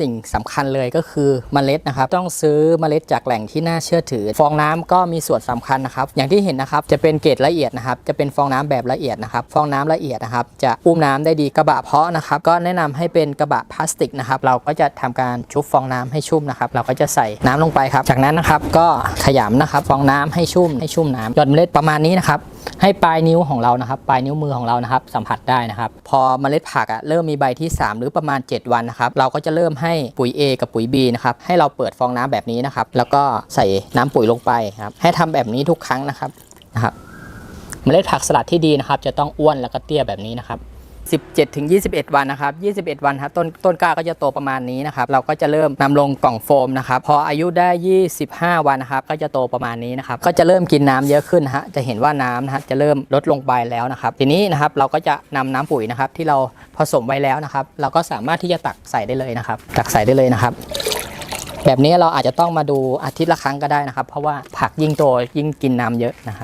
สิ่งสำคัญเลยก็คือเมล็ดนะครับ ต้องซื้อเมล็ดจากแหล่งที่น่าเชื่อถือ ฟองน้ำก็มีส่วนสำคัญนะครับ อย่างที่เห็นนะครับจะเป็นเกรดละเอียดนะครับ จะเป็นฟองน้ำแบบละเอียดนะครับ ฟองน้ำละเอียดนะครับ จะอุ้มน้ำได้ดีกระบะเพาะนะครับ ก็แนะนำให้เป็นกระบะพลาสติกนะครับ เราก็จะทำการชุบฟองน้ำให้ชุ่มนะครับ เราก็จะใส่น้ำลงไปครับ จากนั้นนะครับก็ขยำนะครับ ฟองน้ำให้ชุ่มให้ชุ่มน้ำหยดเมล็ดประมาณนี้นะครับ ให้ปลายนิ้วของเรานะครับ ปลายนิ้วมือของเรานะครับ สัมผัสได้นะครับ พอเมล็ดผักอะเริ่มมีใบที่ 3 หรือประมาณ 7 วันนะครับ เราก็จะเริ่มให้ปุ๋ย A กับปุ๋ย B นะครับให้เราเปิดฟองน้ำแบบนี้นะครับ แล้วก็ใส่น้ำปุ๋ยลงไปครับให้ทำแบบนี้ทุกครั้งนะครับนะครับ เมล็ดผักสลัดที่ดีนะครับ จะต้องอ้วนแล้วก็เตี้ยแบบนี้นะครับ 17ถึง21 วันนะครับ 21 วันครับต้นต้นกล้าก็จะโตประมาณนี้นะครับ เราก็จะเริ่มนำลงกล่องโฟมนะครับ พออายุได้ 25 วันนะครับ ก็จะโตประมาณนี้นะครับ ก็จะเริ่มกินน้ำเยอะขึ้นฮะ จะเห็นว่าน้ำนะฮะจะเริ่มลดลงไปแล้วนะครับ ทีนี้นะครับเราก็จะนำน้ำปุ๋ยนะครับที่เราผสมไว้แล้วนะครับ เราก็สามารถที่จะตักใส่ได้เลยนะครับ ตักใส่ได้เลยนะครับแบบนี้เราอาจจะต้องมาดูอาทิตย์ละครั้งก็ได้นะครับ เพราะว่าผักยิ่งโตยิ่งกินน้ำเยอะนะครับ